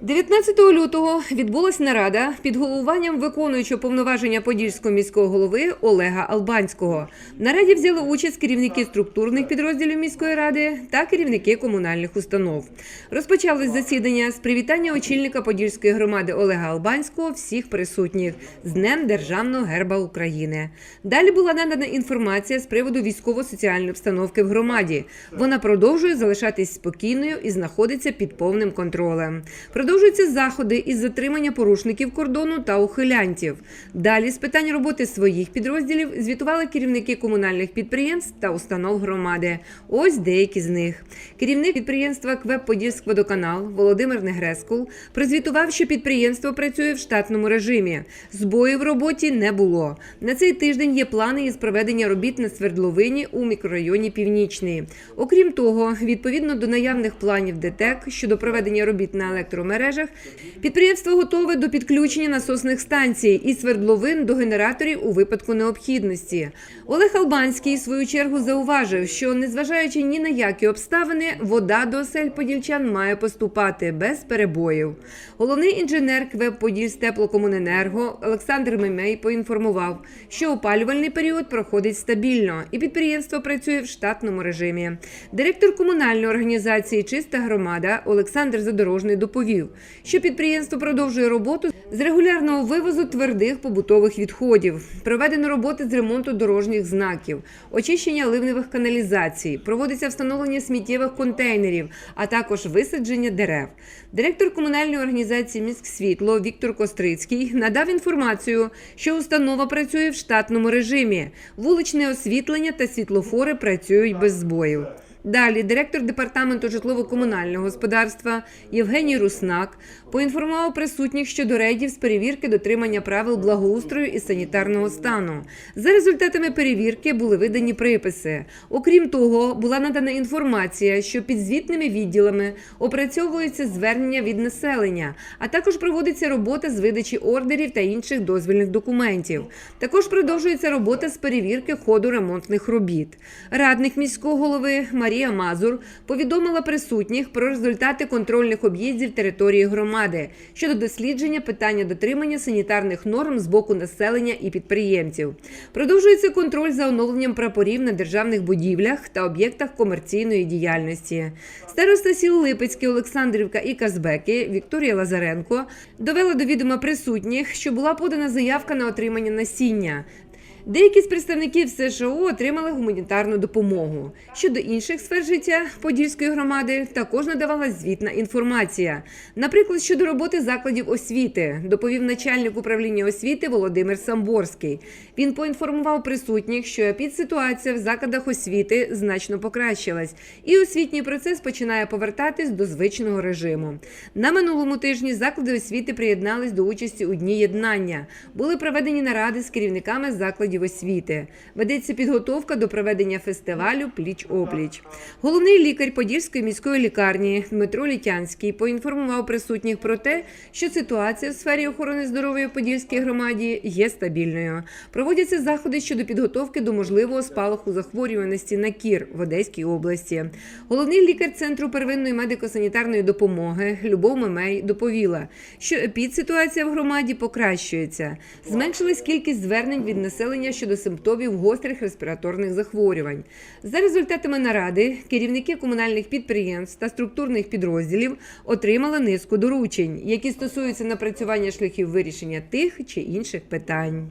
19 лютого відбулась нарада під головуванням виконуючого повноваження Подільського міського голови Олега Албанського. В нараді взяли участь керівники структурних підрозділів міської ради та керівники комунальних установ. Розпочалось засідання з привітання очільника Подільської громади Олега Албанського всіх присутніх з Днем Державного герба України. Далі була надана інформація з приводу військово-соціальної обстановки в громаді. Вона продовжує залишатись спокійною і знаходиться під повним контролем. Продовжуються заходи із затримання порушників кордону та ухилянтів. Далі з питань роботи своїх підрозділів звітували керівники комунальних підприємств та установ громади. Ось деякі з них. Керівник підприємства КВЕП «Подільськводоканал» Володимир Негрескул прозвітував, що підприємство працює в штатному режимі. Збоїв в роботі не було. На цей тиждень є плани із проведення робіт на свердловині у мікрорайоні Північний. Окрім того, відповідно до наявних планів ДТЕК щодо проведення робіт на електромережах, підприємство готове до підключення насосних станцій і свердловин до генераторів у випадку необхідності. Олег Албанський, в свою чергу, зауважив, що незважаючи ні на які обставини, вода до осель подільчан має поступати без перебоїв. Головний інженер КВЕП «Подільстеплокомуненерго» Олександр Мемей поінформував, що опалювальний період проходить стабільно і підприємство працює в штатному режимі. Директор комунальної організації Чиста громада Олександр Задорожний доповів, що підприємство продовжує роботу з регулярного вивозу твердих побутових відходів. Проведено роботи з ремонту дорожніх знаків, очищення ливневих каналізацій, проводиться встановлення сміттєвих контейнерів, а також висадження дерев. Директор комунальної організації «Міськсвітло» Віктор Кострицький надав інформацію, що установа працює в штатному режимі. Вуличне освітлення та світлофори працюють без збоїв. Далі директор департаменту житлово-комунального господарства Євгеній Руснак поінформував присутніх щодо рейдів з перевірки дотримання правил благоустрою і санітарного стану. За результатами перевірки були видані приписи. Окрім того, була надана інформація, що під звітними відділами опрацьовуються звернення від населення, а також проводиться робота з видачі ордерів та інших дозвільних документів. Також продовжується робота з перевірки ходу ремонтних робіт. Радник міського голови Марія Мазур повідомила присутніх про результати контрольних об'їздів території громади щодо дослідження питання дотримання санітарних норм з боку населення і підприємців. Продовжується контроль за оновленням прапорів на державних будівлях та об'єктах комерційної діяльності. Староста сіл Липецьке, Олександрівка і Казбеки Вікторія Лазаренко довела до відома присутніх, що була подана заявка на отримання насіння. Деякі з представників США отримали гуманітарну допомогу. Щодо інших сфер життя Подільської громади також надавалась звітна інформація. Наприклад, щодо роботи закладів освіти, доповів начальник управління освіти Володимир Самборський. Він поінформував присутніх, що епідситуація в закладах освіти значно покращилась, і освітній процес починає повертатись до звичного режиму. На минулому тижні заклади освіти приєднались до участі у дні єднання. Були проведені наради з керівниками закладів освіти. Ведеться підготовка до проведення фестивалю Пліч опліч. Головний лікар Подільської міської лікарні Дмитро Літянський поінформував присутніх про те, що ситуація в сфері охорони здоров'я в Подільській громаді є стабільною. Проводяться заходи щодо підготовки до можливого спалаху захворюваності на кір в Одеській області. Головний лікар центру первинної медико-санітарної допомоги Любов Мемей доповіла, що епідситуація в громаді покращується. Зменшилась кількість звернень від населення щодо симптомів гострих респіраторних захворювань. За результатами наради керівники комунальних підприємств та структурних підрозділів отримали низку доручень, які стосуються напрацювання шляхів вирішення тих чи інших питань.